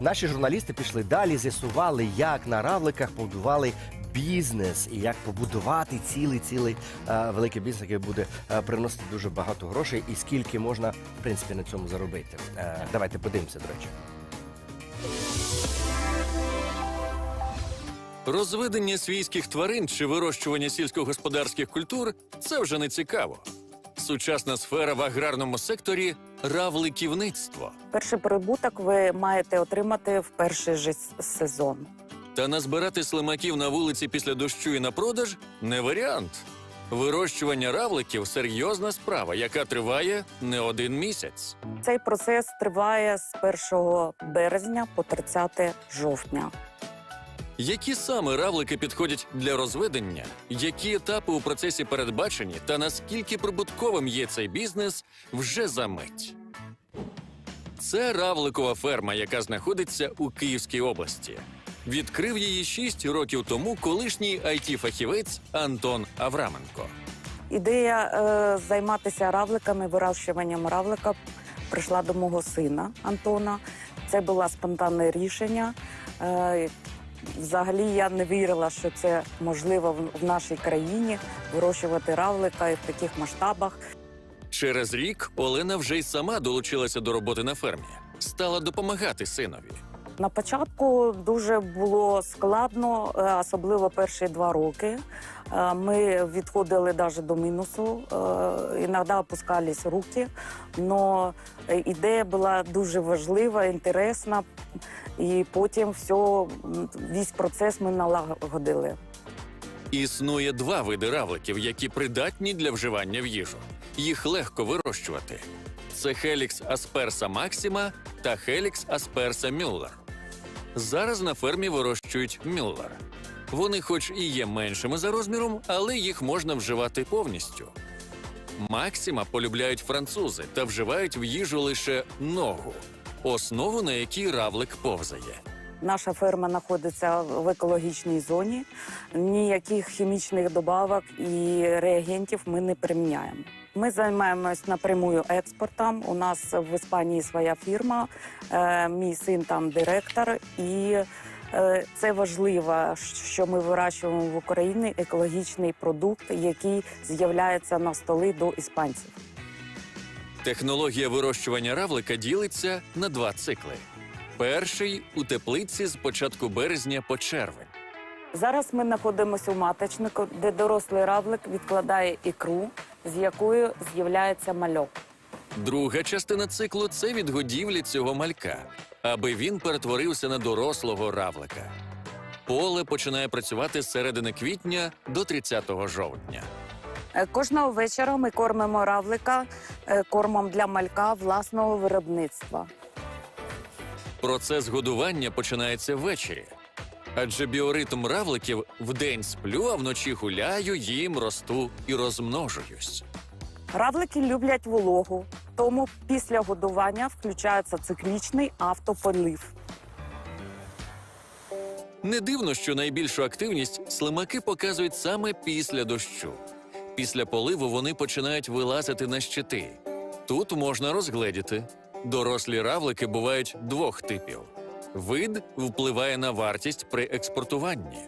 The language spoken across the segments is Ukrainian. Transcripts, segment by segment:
наші журналісти пішли далі, з'ясували, як на равликах побудували бізнес і як побудувати цілий цілий е, великий бізнес, який буде е, приносити дуже багато грошей, і скільки можна в принципі на цьому заробити. Е, давайте подивимося, до речі. Розведення свійських тварин чи вирощування сільськогосподарських культур це вже не цікаво. Сучасна сфера в аграрному секторі равликівництво. Перший прибуток ви маєте отримати в перший же сезон. Та назбирати слимаків на вулиці після дощу і на продаж не варіант. Вирощування равликів серйозна справа, яка триває не один місяць. Цей процес триває з 1 березня по 30 жовтня. Які саме равлики підходять для розведення, які етапи у процесі передбачені, та наскільки прибутковим є цей бізнес вже за мить. Це равликова ферма, яка знаходиться у Київській області. Відкрив її 6 років тому колишній IT-фахівець Антон Авраменко. Ідея е, займатися равликами, вирощуванням равлика прийшла до мого сина Антона. Це було спонтанне рішення. Е, взагалі я не вірила, що це можливо в, нашій країні вирощувати равлика і в таких масштабах. Через рік Олена вже й сама долучилася до роботи на фермі, стала допомагати синові. На початку дуже було складно, е, особливо перші два роки. Е, Ми відходили навіть до мінусу, е, іноді опускались руки. Але ідея була дуже важлива, інтересна, і потім все, весь процес ми налагодили. Існує два види равликів, які придатні для вживання в їжу. Їх легко вирощувати. Це Helix aspersa maxima та Helix aspersa Müller. Зараз на фермі вирощують Müller. Вони, хоч і є меншими за розміром, але їх можна вживати повністю. Максима полюбляють французи та вживають в їжу лише ногу, основу на якій равлик повзає. Наша ферма знаходиться в екологічній зоні. Ніяких хімічних добавок і реагентів ми не приміняємо. Ми займаємось напрямую експортом. У нас в Іспанії своя фірма. е, Мій син там директор, і е, це важливо, що ми вирощуємо в Україні екологічний продукт, який з'являється на столи до іспанців. Технологія вирощування равлика ділиться на два цикли. Перший у теплиці з початку березня по червень. Зараз ми знаходимося у маточнику, де дорослий равлик відкладає ікру, з якою з'являється мальок. Друга частина циклу це відгодівлі цього малька, аби він перетворився на дорослого равлика. Поле починає працювати з середини квітня до 30 жовтня. Е, Кожного вечора ми кормимо равлика е, кормом для малька власного виробництва. Процес годування починається ввечері. Адже біоритм равликів вдень сплю, а вночі гуляю, їм росту і розмножуюсь. Равлики люблять вологу, тому після годування включається циклічний автополив. Не дивно, що найбільшу активність слимаки показують саме після дощу. Після поливу вони починають вилазити на щити. Тут можна розгледіти. Дорослі равлики бувають двох типів. Вид впливає на вартість при експортуванні.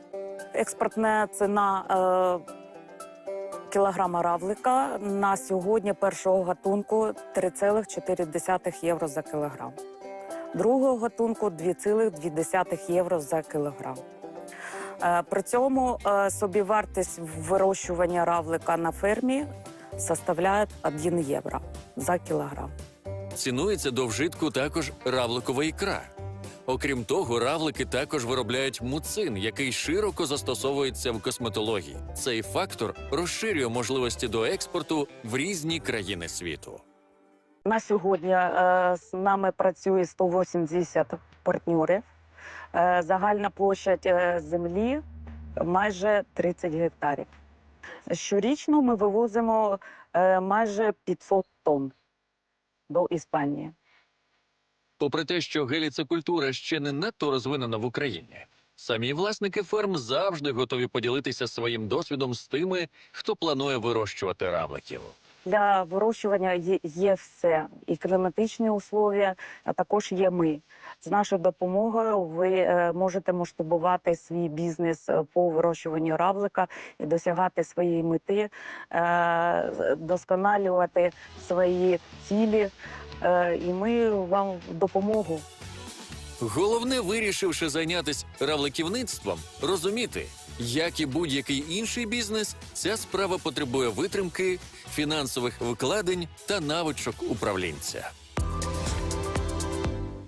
Експортна ціна е, кілограма равлика на сьогодні першого гатунку 3,4 євро за кілограм. Другого гатунку 2,2 євро за кілограм. Е, При цьому е, собівартість вирощування равлика на фермі составляє 1 євро за кілограм. Цінується до вжитку також равликова ікра. Окрім того, равлики також виробляють муцин, який широко застосовується в косметології. Цей фактор розширює можливості до експорту в різні країни світу. На сьогодні е, з нами працює 180 партнерів. Е, загальна площа е, землі майже 30 гектарів. Щорічно ми вивозимо майже 500 тонн до Іспанії. Попри те, що геліцекультура ще не надто розвинена в Україні, самі власники ферм завжди готові поділитися своїм досвідом з тими, хто планує вирощувати равликів. Для вирощування є, є все. І кліматичні условия, а також є ми. З нашою допомогою ви е, можете масштабувати свій бізнес е, по вирощуванню равлика і досягати своєї мети, е, досконалювати свої цілі. Е, і ми вам в допомогу. Головне, вирішивши зайнятися равликівництвом, розуміти, як і будь-який інший бізнес, ця справа потребує витримки, фінансових вкладень та навичок управлінця.